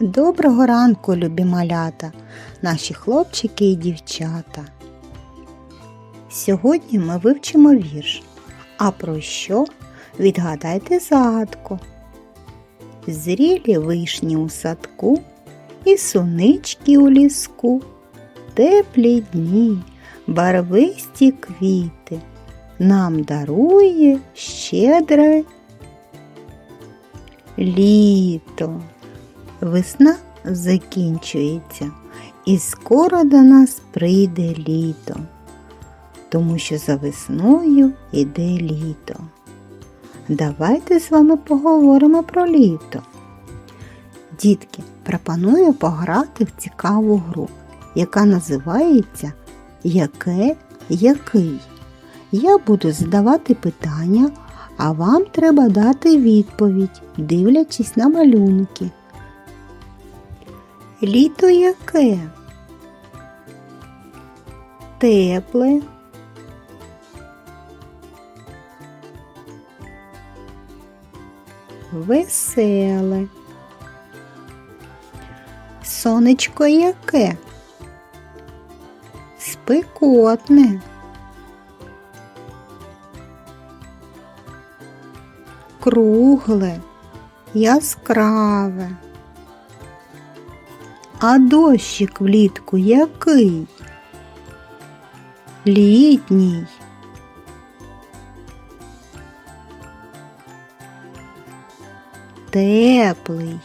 Доброго ранку, любі малята, наші хлопчики і дівчата. Сьогодні ми вивчимо вірш. А про що? Відгадайте загадку. Зрілі вишні у садку і сунички у ліску, теплі дні, барвисті квіти нам дарує щедре літо. Весна закінчується, і скоро до нас прийде літо, тому що за весною іде літо. Давайте з вами поговоримо про літо. Дітки, пропоную пограти в цікаву гру, яка називається Яке який. Я буду задавати питання, а вам треба дати відповідь, дивлячись на малюнки. Літо яке? Тепле. Веселе. Сонечко яке? Спекотне. Кругле, яскраве. А дощик влітку який? Літній. Теплий.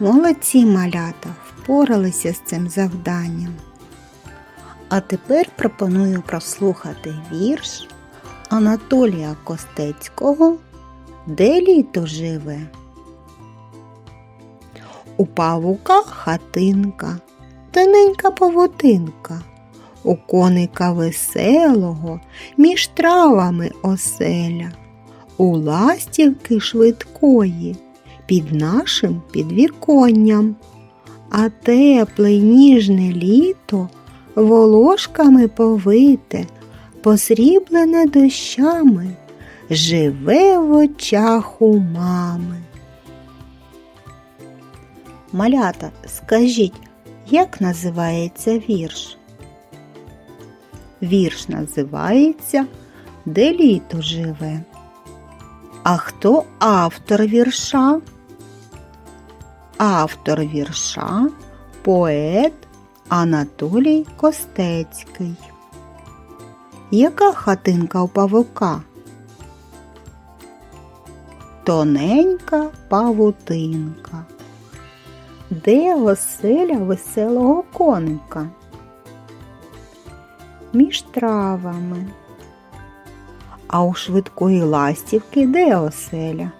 Молодці малята впоралися з цим завданням. А тепер пропоную прослухати вірш Анатолія Костецького Де літо живе. У павука хатинка, тоненька павутинка, у коника веселого між травами оселя, у ластівки швидкої під нашим підвіконням, а тепле ніжне літо волошками повите, посріблене дощами, живе в очах у мами. Малята, скажіть, як називається вірш? Вірш називається Де літо живе. А хто автор вірша? Автор вірша поет Анатолій Костецький. Яка хатинка у павука? Тоненька павутинка. Де оселя веселого коника? Між травами. А у швидкої ластівки де оселя?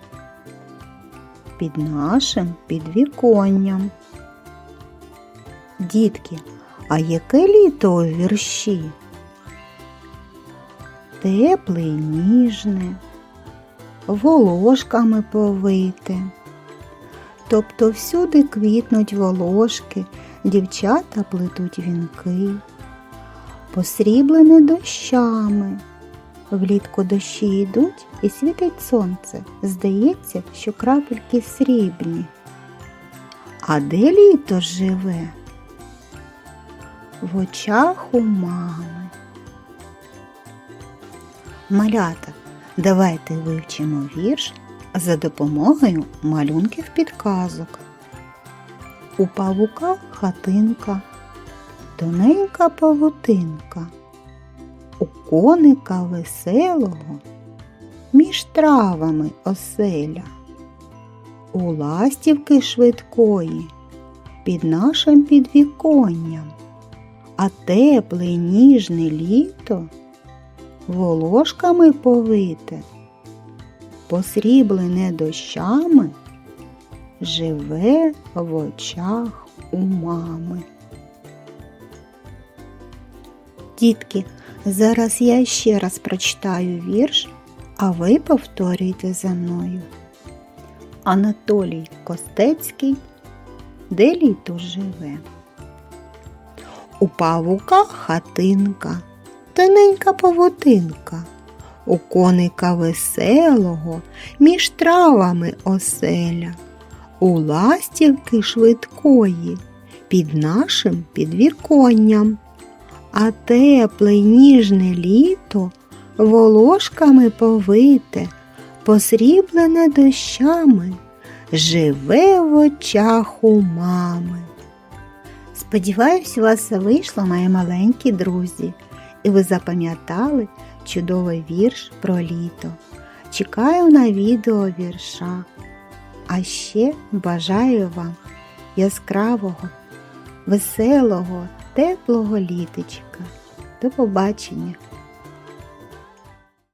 Під нашим підвіконням. Дітки, а яке літо у вірші? Тепле й ніжне, волошками повите. Тобто всюди квітнуть волошки, дівчата плетуть вінки, посріблене дощами. Влітку дощі йдуть і світить сонце. Здається, що крапельки срібні. А де літо живе? В очах у мами. Малята, давайте вивчимо вірш за допомогою малюнків підказок. У павука хатинка, тоненька павутинка, у коника веселого, між травами оселя, у ластівки швидкої, під нашим підвіконням, а тепле ніжне літо волошками повите посріблене дощами, живе в очах у мами. Дітки, зараз я ще раз прочитаю вірш, а ви повторюйте за мною. Анатолій Костецький, де літо живе. У павука хатинка, тоненька павутинка у коника веселого між травами оселя, у ластівки швидкої під нашим підвіконням. А тепле ніжне літо волошками повите, посріблене дощами, живе в очах у мами. Сподіваюсь, у вас вийшло, мої маленькі друзі, і ви запам'ятали чудовий вірш про літо. Чекаю на відео вірша. А ще бажаю вам яскравого, веселого, теплого літочка. До побачення!